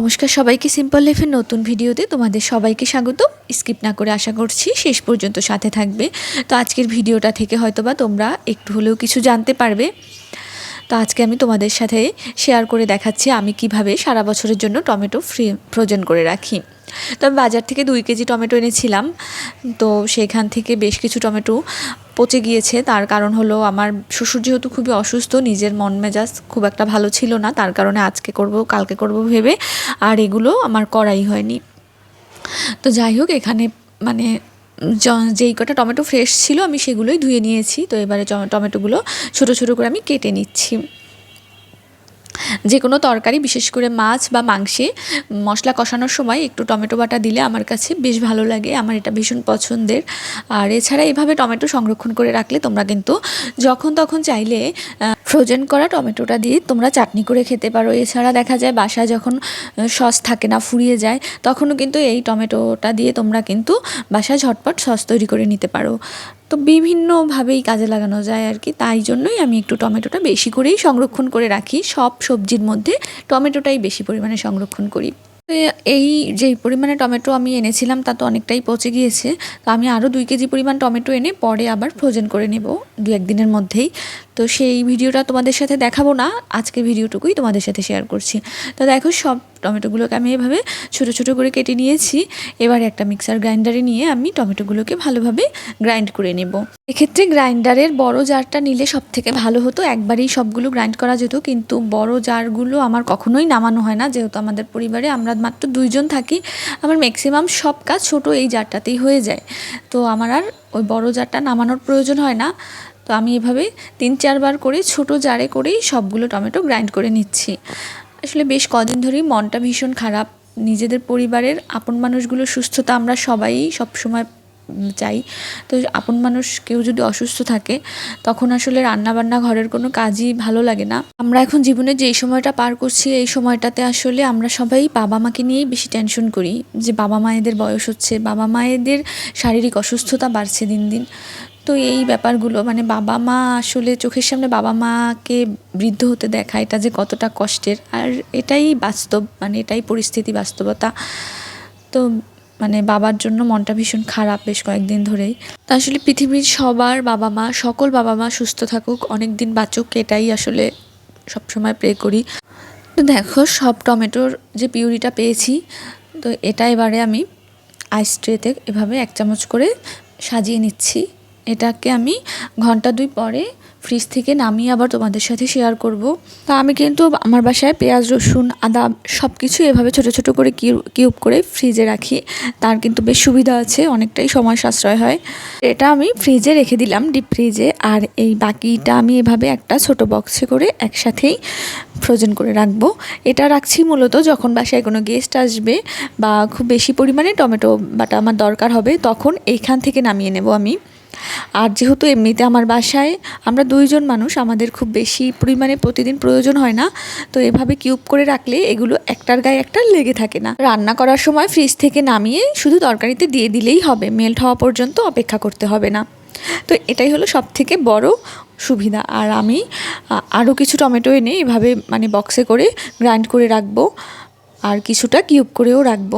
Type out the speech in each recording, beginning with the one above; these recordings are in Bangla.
নমস্কার সবাইকে সিম্পল লাইফের নতুন ভিডিওতে তোমাদের সবাইকে স্বাগত স্কিপ না করে আশা করছি শেষ পর্যন্ত সাথে থাকবে। তো আজকের ভিডিওটা থেকে হয়তোবা তোমরা একটু হলেও কিছু জানতে পারবে। তো আজকে আমি তোমাদের সাথে শেয়ার করে দেখাচ্ছি আমি কীভাবে সারা বছরের জন্য টমেটো ফ্রি ফ্রোজেন করে রাখি। তো আমি বাজার থেকে দুই কেজি টমেটো এনেছিলাম, তো সেখান থেকে বেশ কিছু টমেটো পচে গিয়েছে। তার কারণ হলো আমার শ্বশুর যেহেতু খুবই অসুস্থ, নিজের মন মেজাজ খুব একটা ভালো ছিল না, তার কারণে আজকে করব, কালকে করব ভেবে, আর এগুলো আমার করাই হয়নি। তো যাই হোক, এখানে মানে যেই কটা টমেটো ফ্রেশ ছিল, আমি সেগুলোই ধুয়ে নিয়েছি। তো এবারে টমেটোগুলো ছোটো ছোটো করে আমি কেটে নিচ্ছি। যে কোনো তরকারি, বিশেষ করে মাছ বা মাংসে মশলা কষানোর সময় একটু টমেটো বাটা দিলে আমার কাছে বেশ ভালো লাগে। আমার এটা ভীষণ পছন্দের। আর এছাড়া এইভাবে টমেটো সংরক্ষণ করে রাখলে তোমরা কিন্তু যখন তখন চাইলে ফ্রোজেন করা টমেটোটা দিয়ে তোমরা চাটনি করে খেতে পারো। এছাড়া দেখা যায় বাসায় যখন সস থাকে না, ফুরিয়ে যায়, তখনও কিন্তু এই টমেটোটা দিয়ে তোমরা কিন্তু বাসায় ঝটপট সস তৈরি করে নিতে পারো। তো বিভিন্নভাবেই কাজে লাগানো যায় আর কি। তাই জন্যই আমি একটু টমেটোটা বেশি করেই সংরক্ষণ করে রাখি। সব সবজির মধ্যে টমেটোটাই বেশি পরিমাণে সংরক্ষণ করি। এই যে পরিমাণে টমেটো আমি এনেছিলাম, তা তো অনেকটাই পচে গিয়েছে। তো আমি আরও দুই কেজি পরিমাণ টমেটো এনে পরে আবার ফ্রোজেন করে নেব। দু একদিনের মধ্যেই। তো সেই ভিডিওটা তোমাদের সাথে দেখাবো না। আজকের ভিডিওটুকুই তোমাদের সাথে শেয়ার করছি। তো দেখো সব টমেটোগুলোকে আমি এভাবে ছোটো ছোটো করে কেটে নিয়েছি। এবার একটা মিক্সার গ্রাইন্ডারে নিয়ে আমি টমেটোগুলোকে ভালোভাবে গ্রাইন্ড করে নেব। এক্ষেত্রে গ্রাইন্ডারের বড় জারটা নিলে সব থেকে ভালো হতো। একবারেই সবগুলো গ্রাইন্ড করা যেত, কিন্তু বড় জারগুলো আমার কখনোই নামানো হয় না। যেহেতু আমাদের পরিবারে আমরা মাত্র দুইজন থাকি, আমার ম্যাক্সিমাম সব কাজ ছোট এই জারটাতেই হয়ে যায়। তো আমার আর ওই বড় জারটা নামানোর প্রয়োজন হয় না। তো আমি এভাবে তিন চারবার করে ছোট জারে করেই সবগুলো টমেটো গ্রাইন্ড করে নিচ্ছি। আসলে বেশ কদিন ধরেই মনটা ভীষণ খারাপ। নিজেদের পরিবারের আপন মানুষগুলোর সুস্থতা আমরা সবাই সবসময় চাই। তো আপন মানুষ কেউ যদি অসুস্থ থাকে, তখন আসলে রান্না বান্না ঘরের কোনো কাজই ভালো লাগে না। আমরা এখন জীবনে যেই সময়টা পার করছি, এই সময়টাতে আসলে আমরা সবাই বাবা মাকে নিয়েই বেশি টেনশন করি। যে বাবা মায়েদের বয়স হচ্ছে, বাবা মায়েদের শারীরিক অসুস্থতা বাড়ছে দিন দিন। তো এই ব্যাপারগুলো মানে বাবা মা আসলে চোখের সামনে বাবা মাকে বৃদ্ধ হতে দেখা, এটা যে কতটা কষ্টের। আর এটাই বাস্তব মানে এটাই পরিস্থিতি বাস্তবতা। তো মানে বাবার জন্য মনটা ভীষণ খারাপ বেশ কয়েকদিন ধরেই। তা আসলে পৃথিবীর সবার বাবা মা, সকল বাবা মা সুস্থ থাকুক অনেক দিন বাঁচুক, এটাই আসলে সবসময় প্রে করি। তো দেখো, সব টমেটোর যে পিউরিটা পেয়েছি, তো এটা এবারে আমি আইস ট্রেতে এভাবে এক চামচ করে সাজিয়ে নিচ্ছি। এটাকে আমি ঘণ্টা দুই পরে ফ্রিজ থেকে নামিয়ে আবার তোমাদের সাথে শেয়ার করব। তা আমি কিন্তু আমার বাসায় পেঁয়াজ, রসুন, আদা সব কিছু এভাবে ছোট ছোট করে কিউ- কিউব করে ফ্রিজে রাখি। তার কিন্তু বেশ সুবিধা আছে, অনেকটাই সময় সাশ্রয় হয়। এটা আমি ফ্রিজে রেখে দিলাম ডিপ ফ্রিজে আর এই বাকিটা আমি এভাবে একটা ছোট বক্সে করে একসাথেই ফ্রোজেন করে রাখব। এটা রাখছি মূলত যখন বাসায় কোনো গেস্ট আসবে বা খুব বেশি পরিমাণে টমেটো, বাটা আমার দরকার হবে, তখন এইখান থেকে নামিয়ে নেব আমি। আর যেহেতু এমনিতে আমার বাসায় আমরা দুইজন মানুষ, আমাদের খুব বেশি পরিমাণে প্রতিদিন প্রয়োজন হয় না, তো এভাবে কিউব করে রাখলে এগুলো একটার গায়ে একটা লেগে থাকে না। রান্না করার সময় ফ্রিজ থেকে নামিয়ে শুধু তরকারিতে দিয়ে দিলেই হবে মেল্ট হওয়া পর্যন্ত অপেক্ষা করতে হবে না। তো এটাই হলো সব থেকে বড় সুবিধা। আর আমি আরও কিছু টমেটো এনে এভাবে মানে বক্সে করে গ্রাইন্ড করে রাখব, আর কিছুটা কিউব করেও রাখব।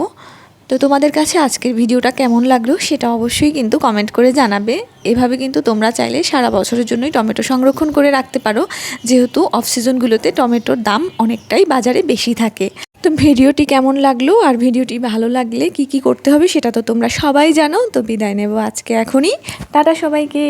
তো তোমাদের কাছে আজকের ভিডিওটা কেমন লাগল সেটা অবশ্যই কিন্তু কমেন্ট করে জানাবে। এভাবে কিন্তু তোমরা চাইলে সারা বছরের জন্যই টমেটো সংরক্ষণ করে রাখতে পারো। যেহেতু অফ সিজনগুলোতে টমেটোর দাম অনেকটাই বাজারে বেশি থাকে। তো ভিডিওটি কেমন লাগল আর ভিডিওটি ভালো লাগলে কি কি করতে হবে সেটা তো তোমরা সবাই জানো। তো বিদায় নেব আজকে এখনই। টাটা সবাইকে।